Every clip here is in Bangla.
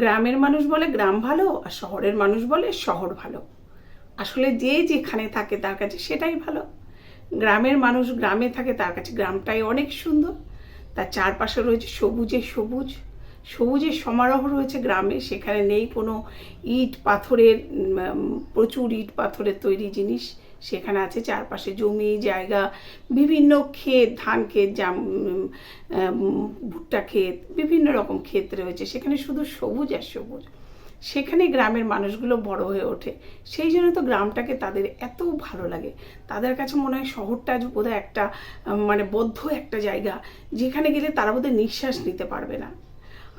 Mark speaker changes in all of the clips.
Speaker 1: গ্রামের মানুষ বলে গ্রাম ভালো আর শহরের মানুষ বলে শহর ভালো। আসলে যে যেখানে থাকে তার কাছে সেটাই ভালো। গ্রামের মানুষ গ্রামে থাকে তার কাছে গ্রামটাই অনেক সুন্দর। তার চারপাশে রয়েছে সবুজে সবুজ। সবুজের সমারোহ রয়েছে গ্রামে। সেখানে নেই কোনো ইট পাথরের প্রচুর ইট পাথরের তৈরি জিনিস। সেখানে আছে চারপাশে জমি, জায়গা, বিভিন্ন ক্ষেত, ধান ক্ষেত, জাম ভুট্টা ক্ষেত, বিভিন্ন রকম ক্ষেত রয়েছে। সেখানে শুধু সবুজ আর সবুজ। সেখানে গ্রামের মানুষগুলো বড় হয়ে ওঠে। সেই জন্য তো গ্রামটাকে তাদের এত ভালো লাগে। তাদের কাছে মনে হয় শহরটা আজ বোধহয় একটা মানে বদ্ধ একটা জায়গা। যেখানে গেলে তারা বোধহয় নিঃশ্বাস নিতে পারবে না।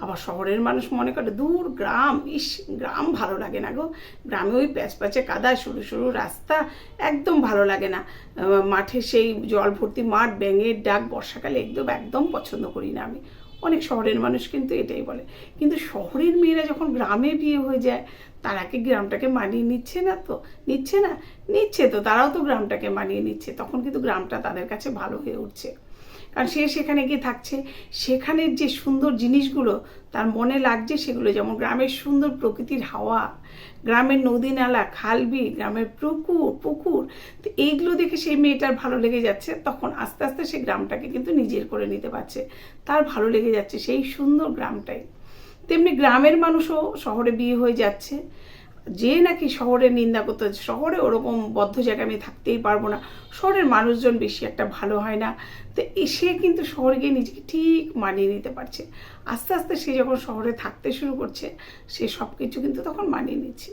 Speaker 1: আবার শহরের মানুষ মনে করে, দূর গ্রাম, ইস, গ্রাম ভালো লাগে না গো। গ্রামে ওই প্যাচ প্যাচে কাদা সরু সরু রাস্তা একদম ভালো লাগে না। মাঠে সেই জল ভর্তি মাঠ, ব্যাঙের ডাক বর্ষাকালে একদম একদম পছন্দ করি না আমি। অনেক শহরের মানুষ কিন্তু এটাই বলে। কিন্তু শহরের মেয়েরা যখন গ্রামে বিয়ে হয়ে যায়, তারা কি গ্রামটাকে মানিয়ে নিচ্ছে না তো? নিচ্ছে না? নিচ্ছে তো, তারাও তো গ্রামটাকে মানিয়ে নিচ্ছে। তখন কিন্তু গ্রামটা তাদের কাছে ভালো হয়ে উঠছে। কারণ সে সেখানে গিয়ে থাকছে। সেখানের যে সুন্দর জিনিসগুলো, তার মনে লাগছে সেগুলো, যেমন গ্রামের সুন্দর প্রকৃতির হাওয়া, গ্রামের নদী নালা, খালবি, গ্রামের পুকুর পুকুর। তো এইগুলো দেখে সেই মেয়েটার ভালো লেগে যাচ্ছে। তখন আস্তে আস্তে সে গ্রামটাকে কিন্তু নিজের করে নিতে পারছে। তার ভালো লেগে যাচ্ছে সেই সুন্দর গ্রামটাই। তেমনি গ্রামের মানুষও শহরে বিয়ে হয়ে যাচ্ছে। যে নাকি শহরে নিন্দা করতে, শহরে ওরকম বদ্ধ জায়গায় আমি থাকতেই পারব না। শহরের মানুষজন বেশি একটা ভালো হয় না। তো এসে কিন্তু শহরে গিয়ে নিজেকে ঠিক মানিয়ে নিতে পারছে। আস্তে আস্তে সে যখন শহরে থাকতে শুরু করছে, সে সব কিছু কিন্তু তখন মানিয়ে নিচ্ছে।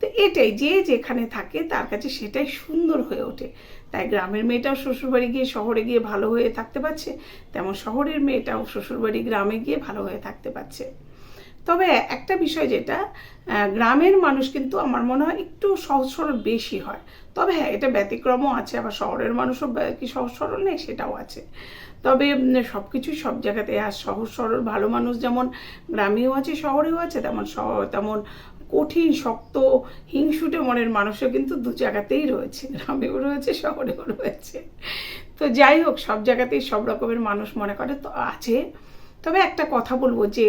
Speaker 1: তো এটাই, যে যেখানে থাকে তার কাছে সেটাই সুন্দর হয়ে ওঠে। তাই গ্রামের মেয়েটাও শ্বশুরবাড়ি গিয়ে শহরে গিয়ে ভালো হয়ে থাকতে পারছে, তেমন শহরের মেয়েটাও শ্বশুরবাড়ি গ্রামে গিয়ে ভালো হয়ে থাকতে পারছে। তবে একটা বিষয় যেটা গ্রামের মানুষ কিন্তু আমার মনে হয় একটু সহজ সরল বেশি হয়। তবে হ্যাঁ এটা ব্যতিক্রমও আছে, আবার শহরের মানুষও কি সহজ সরল নেই সেটাও আছে। তবে সব কিছুই সব জায়গাতে, আর সহজ সরল ভালো মানুষ যেমন গ্রামেও আছে, শহরেও আছে, তেমন তেমন কঠিন, শক্ত, হিংসুটে মনের মানুষও কিন্তু দু জায়গাতেই রয়েছে। গ্রামেও রয়েছে, শহরেও রয়েছে। তো যাই হোক, সব জায়গাতেই সব রকমের মানুষ মনে করে, তো আছে। তবে একটা কথা বলব যে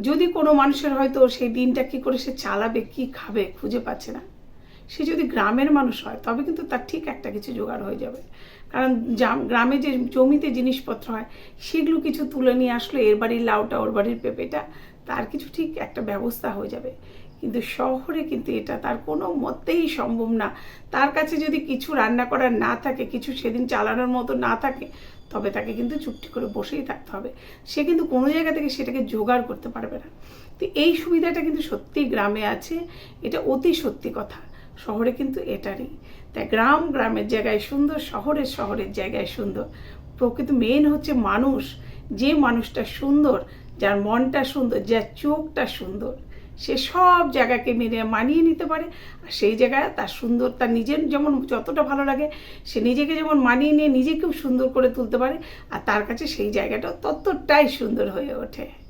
Speaker 1: যদি কোনো মানুষের হয়তো সেই দিনটা কি করে সে চালাবে, কি খাবে, খুঁজে পাচ্ছে না। সে যদি গ্রামের মানুষ হয়, তবে কিন্তু তার ঠিক একটা কিছু জোগাড় হয়ে যাবে। কারণ গ্রামে যে জমিতে জিনিসপত্র হয়, সেগুলো কিছু তুলে নিয়ে আসলো এর বাড়ির লাউটা, ওর বাড়ির পেঁপেটা, তার কিছু ঠিক একটা ব্যবস্থা হয়ে যাবে। কিন্তু শহরে কিন্তু এটা তার কোনো মতেই সম্ভব না। তার কাছে যদি কিছু রান্না করার না থাকে, কিছু সেদিন চালানোর মতো না থাকে তবে তাকে কিন্তু চুপটি করে বসেই থাকতে হবে। সে কিন্তু কোনো জায়গা থেকে সেটাকে জোগাড় করতে পারবে না। তো এই সুবিধাটা কিন্তু সত্যিই গ্রামে আছে। এটা অতি সত্যি কথা। শহরে কিন্তু এটারই। তাই গ্রাম গ্রামের জায়গায় সুন্দর, শহরের শহরের জায়গায় সুন্দর। প্রকৃত মেন হচ্ছে মানুষ। যে মানুষটা সুন্দর, যার মনটা সুন্দর, যার চোখটা সুন্দর। সে সব জায়গাকে মেনে মানিয়ে নিতে পারে। আর সেই জায়গায় তার সুন্দর, তার নিজের যেমন যতটা ভালো লাগে, সে নিজেকে যেমন মানিয়ে নিয়ে নিজেকেও সুন্দর করে তুলতে পারে। আর তার কাছে সেই জায়গাটাও ততটাই সুন্দর হয়ে ওঠে।